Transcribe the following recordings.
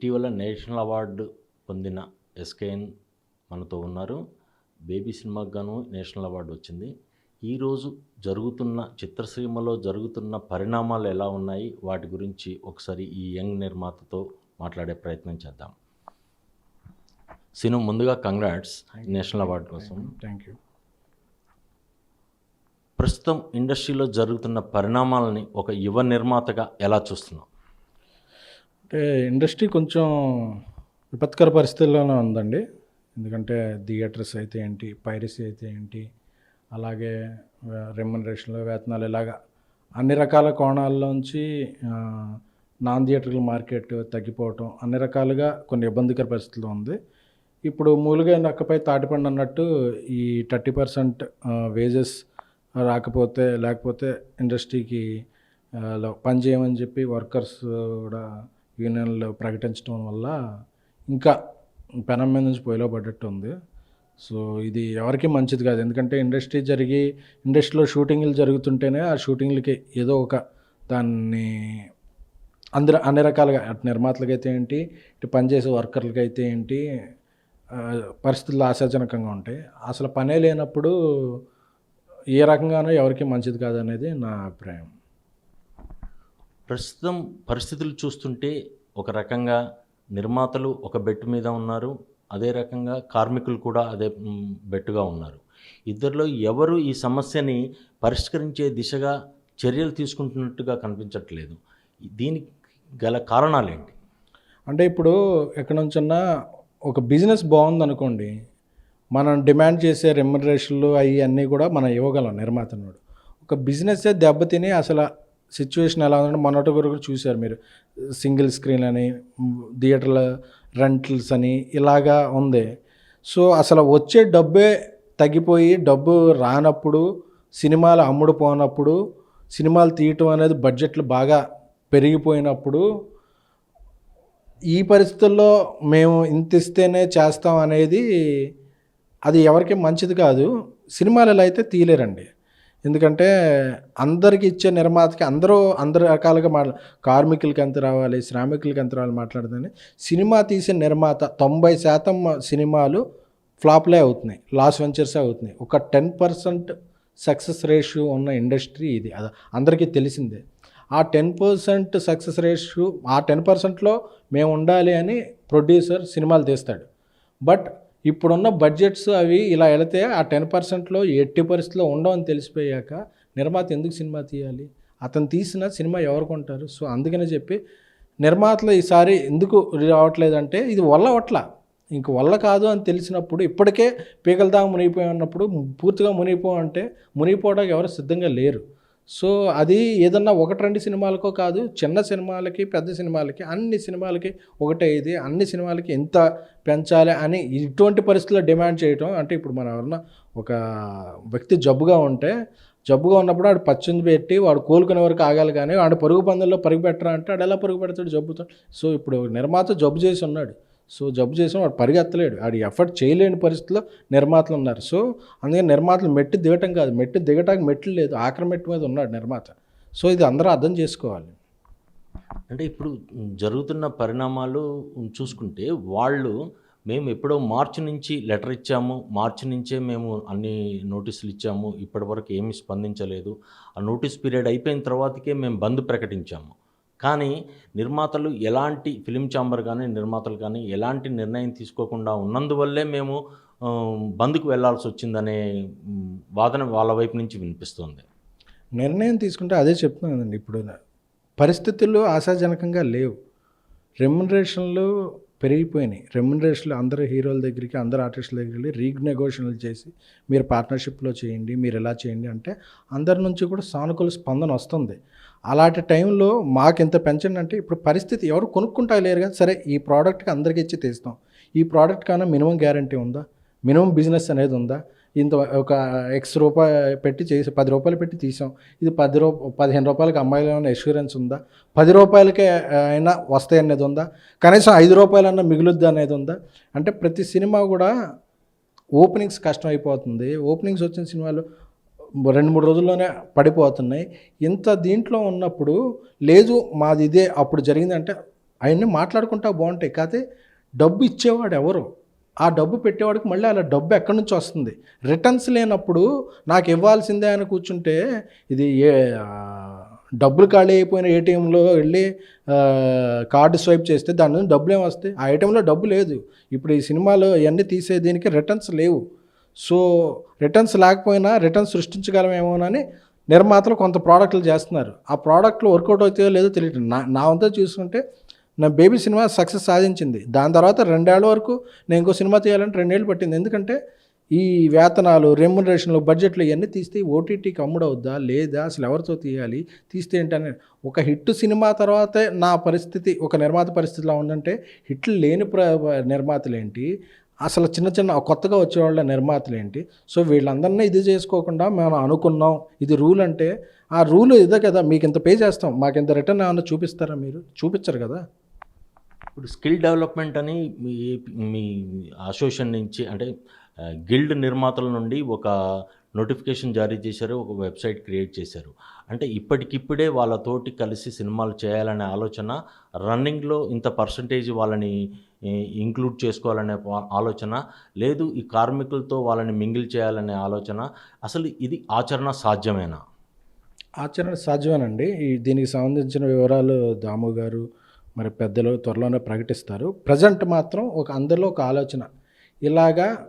ఇటీవల national award పొందిన SKN మనతో ఉన్నారు. బేబీ సినిమాకి గాను నేషనల్ అవార్డు వచ్చింది. ఈరోజు జరుగుతున్న చిత్రసీమలో జరుగుతున్న పరిణామాలు ఎలా ఉన్నాయి? వాటి గురించి ఒకసారి ఈ యంగ్ నిర్మాతతో మాట్లాడే ప్రయత్నం చేద్దాం. సిను ముందుగా కంగ్రాట్స్ నేషనల్ అవార్డు కోసం. థ్యాంక్ యూ ప్రస్తుతం ఇండస్ట్రీలో జరుగుతున్న పరిణామాలని ఒక యువ నిర్మాతగా ఎలా చూస్తున్నాం అంటే ఇండస్ట్రీ కొంచెం విపత్కర పరిస్థితుల్లోనే ఉందండి. ఎందుకంటే థియేటర్స్ అయితే ఏంటి పైరసీ అయితే ఏంటి అలాగే రెమ్యునరేషన్లు వేతనాలు ఇలాగా అన్ని రకాల కోణాల్లోంచి నాన్ థియేటర్ల మార్కెట్ తగ్గిపోవటం అన్ని రకాలుగా కొన్ని ఇబ్బందికర పరిస్థితులు ఉంది. ఇప్పుడు మూలుగా నక్కపై తాటిపండు అన్నట్టు ఈ థర్టీ పర్సెంట్ వేజెస్ రాకపోతే లేకపోతే ఇండస్ట్రీకి పని చేయమని చెప్పి వర్కర్స్ కూడా యూనియన్లు ప్రకటించడం వల్ల ఇంకా పెనం మీద నుంచి పొయ్యిలో పడ్డట్టు ఉంది సో ఇది ఎవరికి మంచిది కాదు. ఎందుకంటే ఇండస్ట్రీ జరిగి ఇండస్ట్రీలో షూటింగ్లు జరుగుతుంటేనే ఆ షూటింగ్లకి ఏదో ఒక దాన్ని అందరు అన్ని రకాలుగా అటు నిర్మాతలకైతే ఏంటి ఇటు పనిచేసే వర్కర్లకైతే ఏంటి పరిస్థితులు ఆశాజనకంగా ఉంటాయి. అసలు పనే లేనప్పుడు ఏ రకంగానూ ఎవరికి మంచిది కాదనేది నా అభిప్రాయం. ప్రస్తుతం పరిస్థితులు చూస్తుంటే ఒక రకంగా నిర్మాతలు ఒక బెట్టు మీద ఉన్నారు అదే రకంగా కార్మికులు కూడా అదే బెట్టుగా ఉన్నారు. ఇద్దరిలో ఎవరు ఈ సమస్యని పరిష్కరించే దిశగా చర్యలు తీసుకుంటున్నట్టుగా కనిపించట్లేదు. దీనికి గల కారణాలేంటి? అంటే ఇప్పుడు ఎక్కడి నుంచన్నా ఒక బిజినెస్ బాగుంది అనుకోండి మనం డిమాండ్ చేసే రెమ్యునరేషన్లు అవి అన్నీ కూడా మనం ఇవ్వగలం నిర్మాతనుడు. ఒక బిజినెస్సే దెబ్బతిని అసలు సిచ్యువేషన్ ఎలా ఉందంటే మొన్నటి వరకు చూశారు మీరు. సింగిల్ స్క్రీన్ అని థియేటర్ల రెంటల్స్ అని ఇలాగా ఉంది. సో అసలు వచ్చే డబ్బే తగ్గిపోయి డబ్బు రానప్పుడు సినిమాలు అమ్ముడు పోనప్పుడు సినిమాలు తీయటం అనేది బడ్జెట్లు బాగా పెరిగిపోయినప్పుడు ఈ పరిస్థితుల్లో మేము ఇంత ఇస్తేనే చేస్తాం అనేది అది ఎవరికి మంచిది కాదు. సినిమాలలో అయితే తీయలేరండి. ఎందుకంటే అందరికి ఇచ్చే నిర్మాతకి అందరూ అందరు రకాలుగా మాట్లా కార్మికులకి ఎంత రావాలి శ్రామికులకి ఎంత రావాలి మాట్లాడుతుంది సినిమా తీసే నిర్మాత తొంభై శాతం సినిమాలు ఫ్లాప్లే అవుతున్నాయి లాస్ వెంచర్సే అవుతున్నాయి. ఒక టెన్ పర్సెంట్ సక్సెస్ రేషియో ఉన్న ఇండస్ట్రీ ఇది. అది అందరికీ తెలిసిందే. ఆ టెన్ పర్సెంట్ సక్సెస్ రేషియో ఆ టెన్ పర్సెంట్లో మేము ఉండాలి అని ప్రొడ్యూసర్ సినిమాలు తీస్తాడు. బట్ ఇప్పుడున్న బడ్జెట్స్ అవి ఇలా వెళితే ఆ టెన్ పర్సెంట్లో ఎట్టి పరిస్థితిలో ఉండవని తెలిసిపోయాక నిర్మాత ఎందుకు సినిమా తీయాలి? అతను తీసిన సినిమా ఎవరు కొంటారు? సో అందుకనే చెప్పి నిర్మాతలు ఈసారి ఎందుకు రావట్లేదంటే ఇది వల్ల వట్ల ఇంక వల్ల కాదు అని తెలిసినప్పుడు ఇప్పటికే పీకల దాకా మునిగిపోయి ఉన్నప్పుడు పూర్తిగా మునిగిపో అంటే మునిగిపోవడానికి ఎవరు సిద్ధంగా లేరు. సో అది ఏదన్నా ఒకటి రెండు సినిమాలకో కాదు చిన్న సినిమాలకి పెద్ద సినిమాలకి అన్ని సినిమాలకి ఒకటే ఇది. అన్ని సినిమాలకి ఎంత పెంచాలి అని ఇటువంటి పరిస్థితుల్లో డిమాండ్ చేయటం అంటే ఇప్పుడు మనం ఎవరన్నా ఒక వ్యక్తి జబ్బుగా ఉంటే జబ్బుగా ఉన్నప్పుడు వాడు పచ్చింది పెట్టి వాడు కోలుకునే వరకు ఆగాలి కానీ వాడు పరుగు పందుల్లో పరుగు పెట్టరా అంటే వాడు ఎలా పరుగు పెడతాడు జబ్బుతో? సో ఇప్పుడు నిర్మాత జబ్బు చేసి ఉన్నాడు. సో జబ్బు చేసిన వాడు పరిగెత్తలేడు. వాడు ఎఫర్ట్ చేయలేని పరిస్థితిలో నిర్మాతలు ఉన్నారు. సో అందుకని నిర్మాతలు మెట్టు దిగటం కాదు. మెట్టు దిగటానికి మెట్లు లేదు. ఆఖరి మెట్టు మీద ఉన్నాడు నిర్మాత. సో ఇది అందరూ అర్థం చేసుకోవాలి. అంటే ఇప్పుడు జరుగుతున్న పరిణామాలు చూసుకుంటే వాళ్ళు మేము ఎప్పుడో మార్చి నుంచి లెటర్ ఇచ్చాము. మార్చి నుంచే మేము అన్ని నోటీసులు ఇచ్చాము. ఇప్పటివరకు ఏమీ స్పందించలేదు. ఆ నోటీస్ పీరియడ్ అయిపోయిన తర్వాతకే మేము బంద్ ప్రకటించాము. కానీ నిర్మాతలు ఎలాంటి ఫిలిం ఛాంబర్ కానీ నిర్మాతలు కానీ ఎలాంటి నిర్ణయం తీసుకోకుండా ఉన్నందువల్లే మేము బంద్కు వెళ్ళాల్సి వచ్చిందనే వాదన వాళ్ళ వైపు నుంచి వినిపిస్తుంది. నిర్ణయం తీసుకుంటే అదే చెప్తున్నాను కదండి. ఇప్పుడు పరిస్థితులు ఆశాజనకంగా లేవు. రెమ్యునరేషన్లు పెరిగిపోయినాయి. రెమ్యునరేషన్లు అందరు హీరోల దగ్గరికి అందరు ఆర్టిస్టుల దగ్గరికి వెళ్ళి రీనెగోషియన్లు చేసి మీరు పార్ట్నర్షిప్లో చేయండి మీరు ఎలా చేయండి అంటే అందరి నుంచి కూడా సానుకూల స్పందన వస్తుంది. అలాంటి టైంలో మాకు ఎంత పెంచండి అంటే ఇప్పుడు పరిస్థితి ఎవరు కొనుక్కుంటా లేరు కదా సరే ఈ ప్రోడక్ట్కి అందరికీ ఇచ్చి తీస్తాం. ఈ ప్రోడక్ట్ కన్నా మినిమం గ్యారంటీ ఉందా? మినిమం బిజినెస్ అనేది ఉందా? ఇంత ఒక ఎక్స్ రూపాయ పెట్టి చేసి పది రూపాయలు పెట్టి తీసాం. ఇది పది రూ పదిహేను రూపాయలకి అమ్మాయిలు ఏమైనా ఇన్సూరెన్స్ ఉందా? పది రూపాయలకే అయినా వస్తాయి అనేది ఉందా? కనీసం ఐదు రూపాయలన్నా మిగులుద్ది అనేది ఉందా? అంటే ప్రతి సినిమా కూడా ఓపెనింగ్స్ కష్టం అయిపోతుంది. ఓపెనింగ్స్ వచ్చిన సినిమాలు రెండు మూడు రోజుల్లోనే పడిపోతున్నాయి. ఇంత దీంట్లో ఉన్నప్పుడు లేదు మాది ఇదే అప్పుడు జరిగిందంటే అవన్నీ మాట్లాడుకుంటా బాగుంటాయి. కాకపోతే డబ్బు ఇచ్చేవాడు ఎవరు? ఆ డబ్బు పెట్టేవాడికి మళ్ళీ అలా డబ్బు ఎక్కడి నుంచి వస్తుంది? రిటర్న్స్ లేనప్పుడు నాకు ఇవ్వాల్సిందే అని కూర్చుంటే ఇది ఏ డబ్బులు ఖాళీ అయిపోయిన ఏటీఎంలో వెళ్ళి కార్డు స్వైప్ చేస్తే దాని నుంచి డబ్బులు ఏమి వస్తాయి? ఆ ఏటీఎంలో డబ్బు లేదు. ఇప్పుడు ఈ సినిమాలో ఇవన్నీ తీసే దీనికి రిటర్న్స్ లేవు. సో రిటర్న్స్ లేకపోయినా రిటర్న్స్ సృష్టించగలమేమోనని నిర్మాతలు కొంత ప్రోడక్ట్లు చేస్తున్నారు. ఆ ప్రోడక్ట్లు వర్కౌట్ అవుతాయో లేదో తెలియటం నా నా వంతా చూసుకుంటే నా బేబీ సినిమా సక్సెస్ సాధించింది. దాని తర్వాత రెండేళ్ళ వరకు నేను ఇంకో సినిమా తీయాలంటే రెండేళ్ళు పట్టింది. ఎందుకంటే ఈ వేతనాలు రెమ్యునరేషన్లు బడ్జెట్లు ఇవన్నీ తీస్తే ఓటీటీకి అమ్ముడవుద్దా? లేదా అసలు ఎవరితో తీయాలి? తీస్తే ఏంటని ఒక హిట్ సినిమా తర్వాతే నా పరిస్థితి ఒక నిర్మాత పరిస్థితిలో ఉందంటే హిట్లు లేని ప్ర నిర్మాతలు ఏంటి అసలు చిన్న చిన్న కొత్తగా వచ్చేవాళ్ళ నిర్మాతలు ఏంటి? సో వీళ్ళందరినీ ఇది చేసుకోకుండా మేము అనుకున్నాం ఇది రూల్ అంటే ఆ రూల్ ఇదే కదా మీకు ఇంత పే చేస్తాం మాకు ఇంత రిటర్న్ ఏమన్నా చూపిస్తారా మీరు? చూపించరు కదా. ఇప్పుడు స్కిల్ డెవలప్మెంట్ అని మీ మీ అసోసియేషన్ నుంచి అంటే గిల్డ్ నిర్మాతల నుండి ఒక నోటిఫికేషన్ జారీ చేశారు ఒక వెబ్సైట్ క్రియేట్ చేశారు. అంటే ఇప్పటికిప్పుడే వాళ్ళతోటి కలిసి సినిమాలు చేయాలనే ఆలోచన రన్నింగ్లో ఇంత పర్సంటేజ్ వాళ్ళని ఇంక్లూడ్ చేసుకోవాలనే ఆలోచన లేదు ఈ కార్మికులతో వాళ్ళని మింగిల్ చేయాలనే ఆలోచన అసలు ఇది ఆచరణ సాధ్యమేనా? ఆచరణ సాధ్యమేనండి. ఈ దీనికి సంబంధించిన వివరాలు దాము గారు మరి పెద్దలు త్వరలోనే ప్రకటిస్తారు. ప్రజెంట్ మాత్రం ఒక అందరిలో ఒక ఆలోచన. ఇలాగా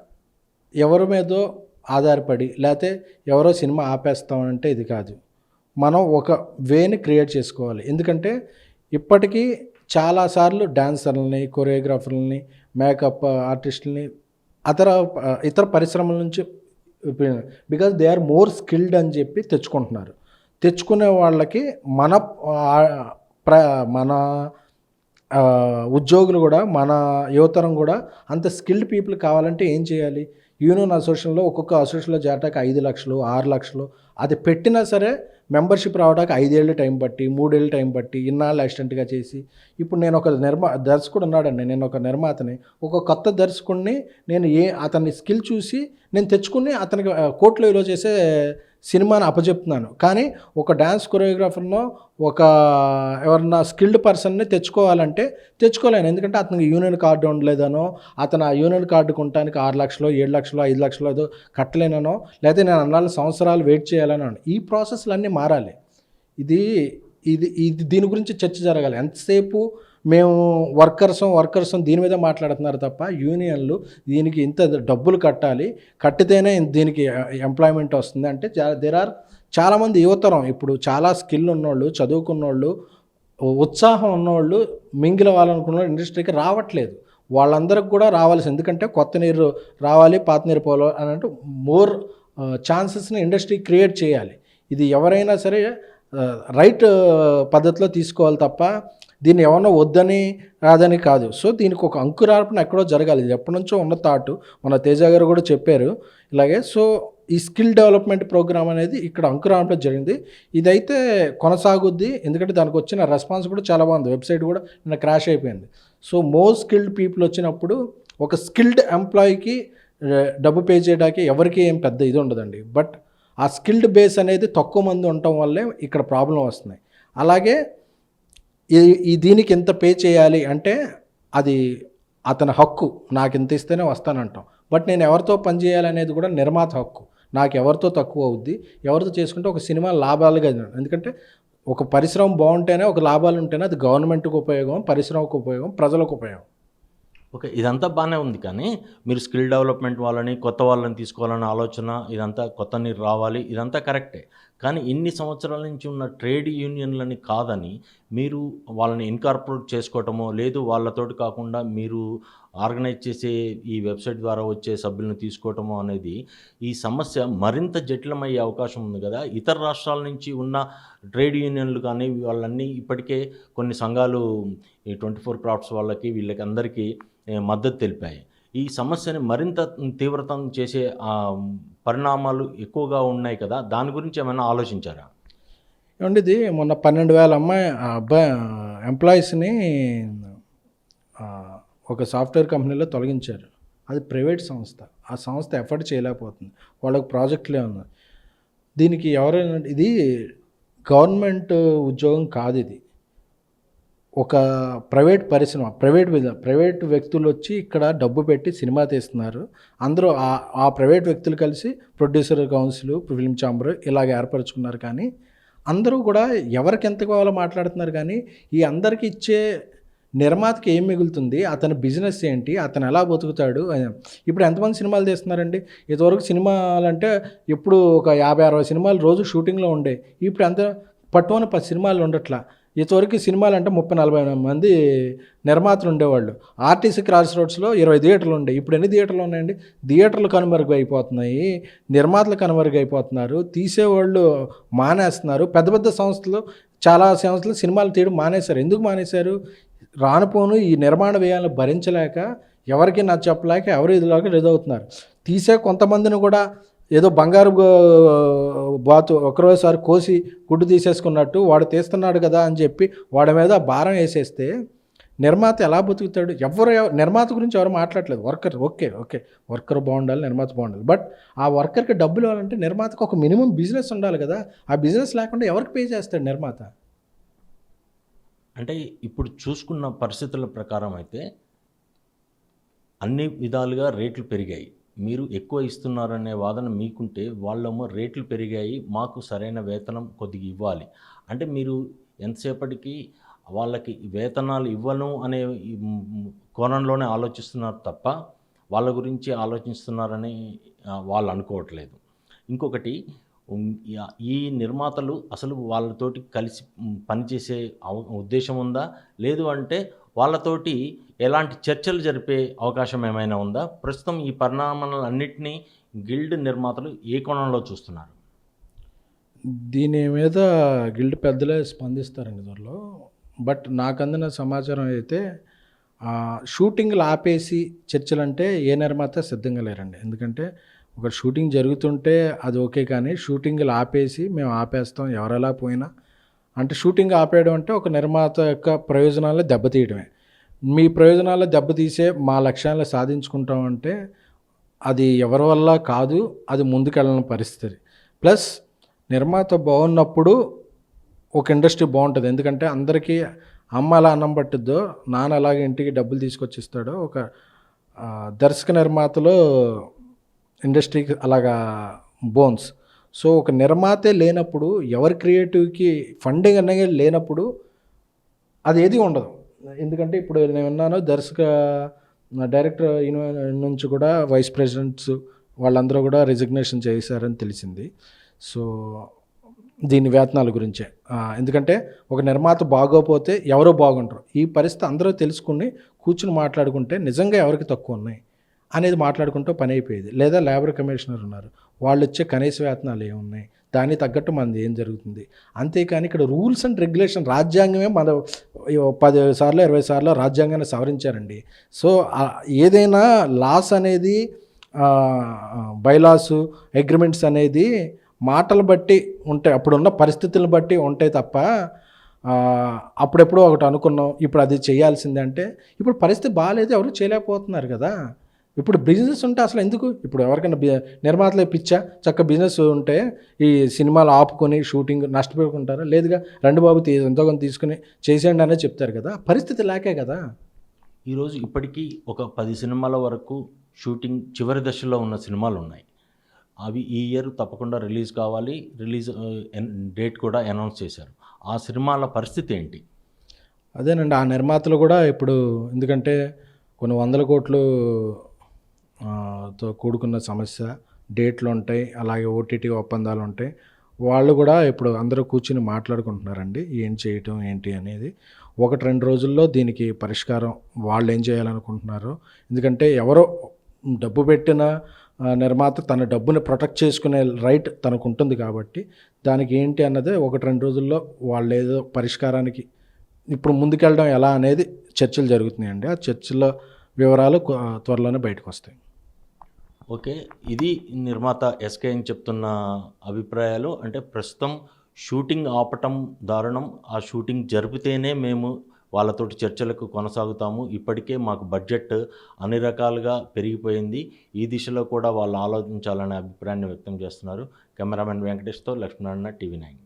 ఎవరి మీదో ఆధారపడి లేకపోతే ఎవరో సినిమా ఆపేస్తామంటే ఇది కాదు. మనం ఒక వేని క్రియేట్ చేసుకోవాలి. ఎందుకంటే ఇప్పటికీ చాలాసార్లు డాన్సర్లని కొరియోగ్రాఫర్లని మేకప్ ఆర్టిస్టులని అతర ఇతర పరిశ్రమల నుంచి because they are more skilled అని చెప్పి తెచ్చుకుంటున్నారు. తెచ్చుకునే వాళ్ళకి మన ప్ర మన ఉద్యోగులు కూడా మన యువతరం కూడా అంత స్కిల్డ్ పీపుల్ కావాలంటే ఏం చేయాలి? యూనియన్ అసోసియేషన్లో ఒక్కొక్క అసోసియేషన్లో చేరటానికి ఐదు లక్షలు ఆరు లక్షలు. అది పెట్టినా సరే మెంబర్షిప్ రావడానికి ఐదేళ్ళు టైం పట్టి మూడేళ్ళు టైం పట్టి ఇన్నాళ్ళు అసిస్టెంట్గా చేసి ఇప్పుడు నేను ఒక నిర్మా దర్శకుడు ఉన్నాడండి నేను ఒక నిర్మాతని. ఒక కొత్త దర్శకుడిని నేను ఏ అతని స్కిల్ చూసి నేను తెచ్చుకుని అతనికి ఆ, విలువ చేసే సినిమాని అప్పచెప్తున్నాను కానీ ఒక డ్యాన్స్ కొరియోగ్రాఫర్నో ఒక ఎవరన్నా స్కిల్డ్ పర్సన్ని తెచ్చుకోవాలంటే తెచ్చుకోలేను. ఎందుకంటే అతనికి యూనియన్ కార్డు ఉండలేదనో అతను ఆ యూనియన్ కార్డు కొనడానికి ఆరు లక్షలు ఏడు లక్షలు ఐదు లక్షలు ఏదో కట్టలేననో లేకపోతే నేను అన్నాళ్ళు సంవత్సరాలు వెయిట్ చేయాలని ఈ ప్రాసెస్లు అన్నీ మారాలి. ఇది ఇది ఇది దీని గురించి చర్చ జరగాలి. ఎంతసేపు మేము వర్కర్స్ వర్కర్స్ దీని మీద మాట్లాడుతున్నారు తప్ప యూనియన్లు దీనికి ఇంత డబ్బులు కట్టాలి. కట్టితేనే దీనికి ఎంప్లాయ్మెంట్ వస్తుంది. అంటే దేర్ ఆర్ చాలామంది యువతరం ఇప్పుడు చాలా స్కిల్ ఉన్నోళ్ళు చదువుకున్నోళ్ళు ఉత్సాహం ఉన్నోళ్ళు మింగిల వాళ్ళనుకున్న ఇండస్ట్రీకి రావట్లేదు. వాళ్ళందరికి కూడా రావాల్సి ఎందుకంటే కొత్త నీరు రావాలి పాత నీరు పోవాలి అని అంటే మోర్ ఛాన్సెస్ని ఇండస్ట్రీ క్రియేట్ చేయాలి. ఇది ఎవరైనా సరే రైట్ పద్ధతిలో తీసుకోవాలి తప్ప దీన్ని ఏమన్నా వద్దని రాదని కాదు. సో దీనికి ఒక అంకురార్పణ ఎక్కడో జరగాలి. ఇది ఎప్పటి నుంచో ఉన్న థాట్ మన తేజ గారు కూడా చెప్పారు. ఇలాగే సో ఈ స్కిల్ డెవలప్మెంట్ ప్రోగ్రామ్ అనేది ఇక్కడ అంకురార్పణ జరిగింది. ఇదైతే కొనసాగుద్ది. ఎందుకంటే దానికి వచ్చిన రెస్పాన్స్ కూడా చాలా బాగుంది. వెబ్సైట్ కూడా నిన్న క్రాష్ అయిపోయింది. సో మోర్ స్కిల్డ్ పీపుల్ వచ్చినప్పుడు ఒక స్కిల్డ్ ఎంప్లాయీకి డబ్బు పే చేయడానికి ఎవరికి ఏం పెద్ద ఇది ఉండదండి. బట్ ఆ స్కిల్డ్ బేస్ అనేది తక్కువ మంది ఉండటం వల్లే ఇక్కడ ప్రాబ్లం వస్తున్నాయి. అలాగే ఈ దీనికి ఎంత పే చేయాలి అంటే అది అతని హక్కు. నాకు ఇంత ఇస్తేనే వస్తానంటాం. బట్ నేను ఎవరితో పనిచేయాలనేది కూడా నిర్మాత హక్కు. నాకు ఎవరితో తక్కువ అవుద్ది. ఎవరితో చేసుకుంటే ఒక సినిమా లాభాలుగా ఎందుకంటే ఒక పరిశ్రమ బాగుంటేనే ఒక లాభాలు ఉంటేనే అది గవర్నమెంట్కి ఉపయోగం పరిశ్రమకు ఉపయోగం ప్రజలకు ఉపయోగం. ఓకే ఇదంతా బాగానే ఉంది కానీ మీరు స్కిల్ డెవలప్మెంట్ వాళ్ళని కొత్త వాళ్ళని తీసుకోవాలని ఆలోచన ఇదంతా కొత్త నీరు రావాలి ఇదంతా కరెక్టే. కానీ ఇన్ని సంవత్సరాల నుంచి ఉన్న ట్రేడ్ యూనియన్లని కాదని మీరు వాళ్ళని ఇన్కార్పొరేట్ చేసుకోవటమో లేదు వాళ్ళతోటి కాకుండా మీరు ఆర్గనైజ్ చేసే ఈ వెబ్సైట్ ద్వారా వచ్చే సభ్యులను తీసుకోవటము అనేది ఈ సమస్య మరింత జటిలమయ్యే అవకాశం ఉంది కదా. ఇతర రాష్ట్రాల నుంచి ఉన్న ట్రేడ్ యూనియన్లు కానీ వాళ్ళన్నీ ఇప్పటికే కొన్ని సంఘాలు ఈ ట్వంటీ ఫోర్ క్రాఫ్ట్స్ వాళ్ళకి వీళ్ళకి అందరికీ మద్దతు తెలిపాయి. ఈ సమస్యని మరింత తీవ్రతం చేసే పరిణామాలు ఎక్కువగా ఉన్నాయి కదా. దాని గురించి ఏమైనా ఆలోచించారా? ఏమండి ఇది మొన్న పన్నెండు వేల అమ్మాయి ఆ అబ్బాయి ఎంప్లాయీస్ని ఒక సాఫ్ట్వేర్ కంపెనీలో తొలగించారు. అది ప్రైవేట్ సంస్థ. ఆ సంస్థ ఎఫర్ట్ చేయలేకపోతుంది. వాళ్ళకి ప్రాజెక్టులే ఉన్నాయి. దీనికి ఎవరైనా ఇది గవర్నమెంట్ ఉద్యోగం కాదు ఇది. ఒక ప్రైవేట్ పరిశ్రమ ప్రైవేట్ విధ ప్రైవేట్ వ్యక్తులు వచ్చి ఇక్కడ డబ్బు పెట్టి సినిమా తీస్తున్నారు. అందరూ ఆ ఆ ప్రైవేట్ వ్యక్తులు కలిసి ప్రొడ్యూసర్ కౌన్సిల్ ఫిల్మ్ ఛాంబర్ ఇలాగ ఏర్పరచుకున్నారు కానీ అందరూ కూడా ఎవరికి ఎంత కావాలో మాట్లాడుతున్నారు కానీ ఈ అందరికి ఇచ్చే నిర్మాతకి ఏం మిగులుతుంది? అతని బిజినెస్ ఏంటి? అతను ఎలా బతుకుతాడు? ఇప్పుడు ఎంతమంది సినిమాలు తీస్తున్నారండి? ఇదివరకు సినిమాలు అంటే ఇప్పుడు ఒక యాభై అరవై సినిమాలు రోజు షూటింగ్లో ఉండే. ఇప్పుడు అంత పట్టుమని పది సినిమాలు ఉండట్లా. ఇంతవరకు సినిమాలు అంటే ముప్పై నలభై మంది నిర్మాతలు ఉండేవాళ్ళు. ఆర్టీసీ క్రాస్ రోడ్స్లో ఇరవై థియేటర్లు ఉండే. ఇప్పుడు ఎన్ని థియేటర్లు ఉన్నాయండి? థియేటర్లు కనుమరుగు అయిపోతున్నాయి నిర్మాతలు కనుమరుగు అయిపోతున్నారు తీసేవాళ్ళు మానేస్తున్నారు. పెద్ద పెద్ద సంస్థలు చాలా సంస్థలు సినిమాలు తీయడం మానేశారు. ఎందుకు మానేశారు? రానుపోను ఈ నిర్మాణ వ్యయాలను భరించలేక ఎవరికి నా చెప్పలేక ఎవరు ఇదిలోకి అవుతున్నారు తీసే కొంతమందిని కూడా ఏదో బంగారు బాతు ఒకరోసారి కోసి గుడ్డు తీసేసుకున్నట్టు వాడు తీస్తున్నాడు కదా అని చెప్పి వాడి మీద భారం వేసేస్తే నిర్మాత ఎలా బతుకుతాడు? ఎవరు నిర్మాత గురించి ఎవరు మాట్లాడలేదు వర్కర్ ఓకే ఓకే వర్కర్ బాగుండాలి నిర్మాత బాగుండాలి. బట్ ఆ వర్కర్కి డబ్బులు ఇవ్వాలంటే నిర్మాతకు ఒక మినిమం బిజినెస్ ఉండాలి కదా. ఆ బిజినెస్ లేకుండా ఎవరికి పే చేస్తాడు నిర్మాత? అంటే ఇప్పుడు చూసుకున్న పరిస్థితుల ప్రకారం అయితే అన్ని విధాలుగా రేట్లు పెరిగాయి. మీరు ఎక్కువ ఇస్తున్నారనే వాదన మీకుంటే వాళ్ళేమో రేట్లు పెరిగాయి మాకు సరైన వేతనం కొద్దిగా ఇవ్వాలి. అంటే మీరు ఎంతసేపటికి వాళ్ళకి వేతనాలు ఇవ్వను అనే కోణంలోనే ఆలోచిస్తున్నారు తప్ప వాళ్ళ గురించి ఆలోచిస్తున్నారని వాళ్ళు అనుకోవట్లేదు. ఇంకొకటి ఈ నిర్మాతలు అసలు వాళ్ళతోటి కలిసి పనిచేసే ఉద్దేశం ఉందా? లేదు అంటే వాళ్ళతోటి ఎలాంటి చర్చలు జరిపే అవకాశం ఏమైనా ఉందా? ప్రస్తుతం ఈ పరిణామాలన్నింటినీ గిల్డ్ నిర్మాతలు ఏ కోణంలో చూస్తున్నారు? దీని మీద గిల్డ్ పెద్దలే స్పందిస్తారండి త్వరలో. బట్ నాకు అందిన సమాచారం అయితే షూటింగ్లు ఆపేసి చర్చలు అంటే ఏ నిర్మాత సిద్ధంగా లేరండి. ఎందుకంటే ఒక షూటింగ్ జరుగుతుంటే అది ఓకే కానీ షూటింగ్లు ఆపేసి మేము ఆపేస్తాం ఎవరెలా పోయినా. అంటే షూటింగ్ ఆపేయడం అంటే ఒక నిర్మాత యొక్క ప్రయోజనాలు దెబ్బతీయడమే మీ ప్రయోజనాలు దెబ్బతీసే మా లక్ష్యాలను సాధించుకుంటాం అంటే అది ఎవరి వల్ల కాదు అది ముందుకెళ్ళని పరిస్థితి. ప్లస్ నిర్మాత బాగున్నప్పుడు ఒక ఇండస్ట్రీ బాగుంటుంది. ఎందుకంటే అందరికీ అమ్మ ఎలా అన్నం పట్టుద్దో నాన్న అలాగే ఇంటికి డబ్బులు తీసుకొచ్చి ఇస్తాడో ఒక దర్శక నిర్మాతలో ఇండస్ట్రీకి అలాగా బోన్స్. సో ఒక నిర్మాతే లేనప్పుడు ఎవరి క్రియేటివ్కి ఫండింగ్ అనేది లేనప్పుడు అది ఏది ఉండదు. ఎందుకంటే ఇప్పుడు నేను విన్నాను దర్శక డైరెక్టర్ నుంచి కూడా వైస్ ప్రెసిడెంట్స్ వాళ్ళందరూ కూడా రిజిగ్నేషన్ చేశారని తెలిసింది. సో దీని వేతనాల గురించే. ఎందుకంటే ఒక నిర్మాత బాగోపోతే ఎవరో బాగుంటారు ఈ పరిస్థితి అందరూ తెలుసుకుని కూర్చుని మాట్లాడుకుంటే నిజంగా ఎవరికి తక్కువ ఉన్నాయి? అనేది మాట్లాడుకుంటూ పని అయిపోయేది. లేదా లేబర్ కమిషనర్ ఉన్నారు. వాళ్ళు వచ్చే కనీస వేతనాలు ఏమున్నాయి? దానికి తగ్గట్టు మనది ఏం జరుగుతుంది? అంతేకాని ఇక్కడ రూల్స్ అండ్ రెగ్యులేషన్ రాజ్యాంగమే మన పది సార్లు ఇరవై సార్లు రాజ్యాంగాన్ని సవరించారండి. సో ఏదైనా లాస్ అనేది బైలాసు అగ్రిమెంట్స్ అనేది మాటలు బట్టి ఉంటాయి. అప్పుడున్న పరిస్థితులను బట్టి ఉంటాయి తప్ప అప్పుడెప్పుడో ఒకటి అనుకున్నాం. ఇప్పుడు అది చేయాల్సిందే అంటే ఇప్పుడు పరిస్థితి బాగాలేదు ఎవరు చేయలేకపోతున్నారు కదా. ఇప్పుడు బిజినెస్ ఉంటే అసలు ఎందుకు? ఇప్పుడు ఎవరికైనా బి నిర్మాతలే పిచ్చా చక్క బిజినెస్ ఉంటే ఈ సినిమాలు ఆపుకొని షూటింగ్ నష్టపోకుంటారా? లేదుగా రెండు బాబు తీ ఎంతో కొంత తీసుకుని చేసేయండి అనే చెప్తారు కదా. పరిస్థితి లేకే కదా. ఈరోజు ఇప్పటికీ ఒక పది సినిమాల వరకు షూటింగ్ చివరి దశలో ఉన్న సినిమాలు ఉన్నాయి. అవి ఈ ఇయర్ తప్పకుండా రిలీజ్ కావాలి. రిలీజ్ డేట్ కూడా అనౌన్స్ చేశారు. ఆ సినిమాల పరిస్థితి ఏంటి? అదేనండి ఆ నిర్మాతలు కూడా ఇప్పుడు ఎందుకంటే కొన్ని వందల కోట్లు తో కూడుకున్న సమస్య డేట్లు ఉంటాయి అలాగే ఓటీటీ ఒప్పందాలు ఉంటాయి. వాళ్ళు కూడా ఇప్పుడు అందరూ కూర్చుని మాట్లాడుకుంటున్నారండి ఏం చేయటం ఏంటి అనేది. ఒకటి రెండు రోజుల్లో దీనికి పరిష్కారం వాళ్ళు ఏం చేయాలనుకుంటున్నారు. ఎందుకంటే ఎవరో డబ్బు పెట్టిన నిర్మాత తన డబ్బుని ప్రొటెక్ట్ చేసుకునే రైట్ తనకు ఉంటుంది కాబట్టి దానికి ఏంటి అన్నదే ఒకటి రెండు రోజుల్లో వాళ్ళు ఏదో పరిష్కారానికి ఇప్పుడు ముందుకెళ్ళడం ఎలా అనేది చర్చలు జరుగుతున్నాయండి. ఆ చర్చల వివరాలు త్వరలోనే బయటకు వస్తాయి. ఓకే ఇది నిర్మాత ఎస్కే అని చెప్తున్న అభిప్రాయాలు. అంటే ప్రస్తుతం షూటింగ్ ఆపటం దారుణం. ఆ షూటింగ్ జరిపితేనే మేము వాళ్ళతోటి చర్చలకు కొనసాగుతాము. ఇప్పటికే మాకు బడ్జెట్ అన్ని రకాలుగా పెరిగిపోయింది. ఈ దిశలో కూడా వాళ్ళు ఆలోచించాలనే అభిప్రాయాన్ని వ్యక్తం చేస్తున్నారు. కెమెరామెన్ వెంకటేష్తో లక్ష్మీనారాయణ టీవీ నైన్.